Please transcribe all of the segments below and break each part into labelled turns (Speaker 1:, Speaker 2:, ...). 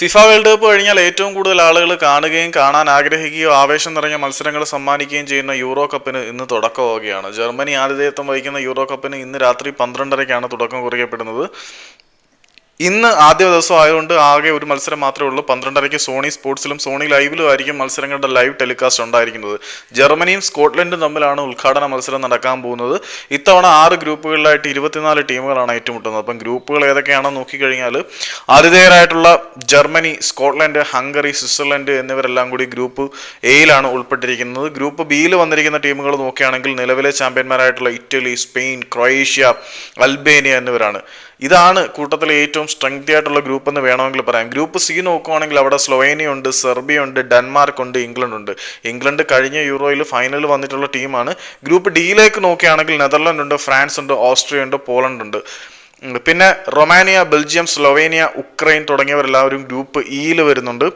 Speaker 1: FIFA world cup കഴിഞ്ഞാൽ ഏറ്റവും കൂടുതൽ ആളുകൾ കാണുകയും കാണാൻ ആഗ്രഹിക്കുകയോ ആവേശം നിറഞ്ഞ മത്സരങ്ങൾ സമ്മാനിക്കുകയും ചെയ്യുന്ന യൂറോ കപ്പിന് ഇന്ന് തുടക്കമാവുകയാണ്. ജർമ്മനി ആതിഥേയത്വം വഹിക്കുന്ന യൂറോ കപ്പിന് ഇന്ന് രാത്രി പന്ത്രണ്ടരയ്ക്കാണ് തുടക്കം കുറിക്കപ്പെടുന്നത്. ഇന്ന് ആദ്യ ദിവസം ആയതുകൊണ്ട് ആകെ ഒരു മത്സരം മാത്രമേ ഉള്ളൂ. പന്ത്രണ്ടരയ്ക്ക് സോണി സ്പോർട്സിലും സോണി ലൈവിലും ആയിരിക്കും മത്സരങ്ങളുടെ ലൈവ് ടെലികാസ്റ്റ് ഉണ്ടായിരിക്കുന്നത്. ജർമ്മനിയും സ്കോട്ട്ലൻഡും തമ്മിലാണ് ഉദ്ഘാടന മത്സരം നടക്കാൻ പോകുന്നത്. ഇത്തവണ ആറ് ഗ്രൂപ്പുകളിലായിട്ട് ഇരുപത്തിനാല് ടീമുകളാണ് ഏറ്റുമുട്ടുന്നത്. അപ്പം ഗ്രൂപ്പുകൾ ഏതൊക്കെയാണെന്ന് നോക്കിക്കഴിഞ്ഞാൽ ആതിഥേയരായിട്ടുള്ള ജർമ്മനി സ്കോട്ട്ലൻഡ് ഹംഗറി സ്വിറ്റ്സർലൻഡ് എന്നിവരെല്ലാം കൂടി ഗ്രൂപ്പ് എയിലാണ് ഉൾപ്പെട്ടിരിക്കുന്നത്. ഗ്രൂപ്പ് ബിയിൽ വന്നിരിക്കുന്ന ടീമുകൾ നോക്കുകയാണെങ്കിൽ നിലവിലെ ചാമ്പ്യന്മാരായിട്ടുള്ള ഇറ്റലി സ്പെയിൻ ക്രൊയേഷ്യ അൽബേനിയ എന്നിവരാണ്. ഇതാണ് കൂട്ടത്തിലെ ഏറ്റവും സ്ട്രെങ്ത് ആയിട്ടുള്ള ഗ്രൂപ്പ് എന്ന് വേണമെങ്കിൽ പറയാം. ഗ്രൂപ്പ് സി നോക്കുവാണെങ്കിൽ അവിടെ സ്ലൊവേനിയ ഉണ്ട് സെർബിയ ഉണ്ട് ഡെൻമാർക്ക് ഉണ്ട് ഇംഗ്ലണ്ട് ഉണ്ട് ഇംഗ്ലണ്ട് കഴിഞ്ഞ യൂറോയിൽ ഫൈനൽ വന്നിട്ടുള്ള ടീമാണ് ഗ്രൂപ്പ് ഡിയിലേക്ക് നോക്കുകയാണെങ്കിൽ നെതർലൻഡ് ഉണ്ട് ഫ്രാൻസ് ഉണ്ട് ഓസ്ട്രിയ ഉണ്ട് പോളണ്ട് ഉണ്ട് പിന്നെ റൊമാനിയ ബെൽജിയം സ്ലൊവേനിയ ഉക്രൈൻ തുടങ്ങിയവരെല്ലാവരും ഗ്രൂപ്പ് ഇയിൽ വരുന്നുണ്ട്.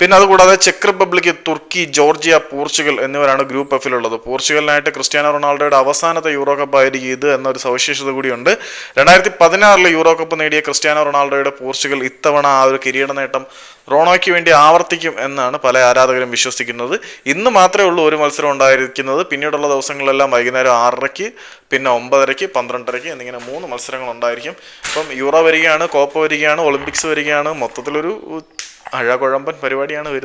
Speaker 1: പിന്നെ അതുകൂടാതെ ചെക്ക് റിപ്പബ്ലിക് തുർക്കി ജോർജിയ പോർച്ചുഗൽ എന്നിവരാണ് ഗ്രൂപ്പ് എഫിലുള്ളത്. പോർച്ചുഗലിനായിട്ട് ക്രിസ്ത്യാനോ റൊണാൾഡോയുടെ അവസാനത്തെ യൂറോ കപ്പ് ആയിരിക്കും ഇത് എന്നൊരു സവിശേഷത കൂടിയുണ്ട്. രണ്ടായിരത്തി പതിനാറിൽ യൂറോ കപ്പ് നേടിയ ക്രിസ്ത്യാനോ റൊണാൾഡോയുടെ പോർച്ചുഗൽ ഇത്തവണ ആ ഒരു കിരീട നേട്ടം റോണോയ്ക്ക് വേണ്ടി ആവർത്തിക്കും എന്നാണ് പല ആരാധകരും വിശ്വസിക്കുന്നത്. ഇന്ന് മാത്രമേ ഉള്ളൂ ഒരു മത്സരം ഉണ്ടായിരിക്കുന്നത്. പിന്നീടുള്ള ദിവസങ്ങളിലെല്ലാം വൈകുന്നേരം ആറരയ്ക്ക് പിന്നെ ഒമ്പതരയ്ക്ക് പന്ത്രണ്ടരയ്ക്ക് എന്നിങ്ങനെ മൂന്ന് മത്സരങ്ങൾ ഉണ്ടായിരിക്കും. അപ്പം യൂറോ വരികയാണ് കോപ്പ വരികയാണ് ഒളിമ്പിക്സ് വരികയാണ്. മൊത്തത്തിലൊരു അഴകുഴമ്പൻ പരിപാടിയാണ് വരുന്നത്.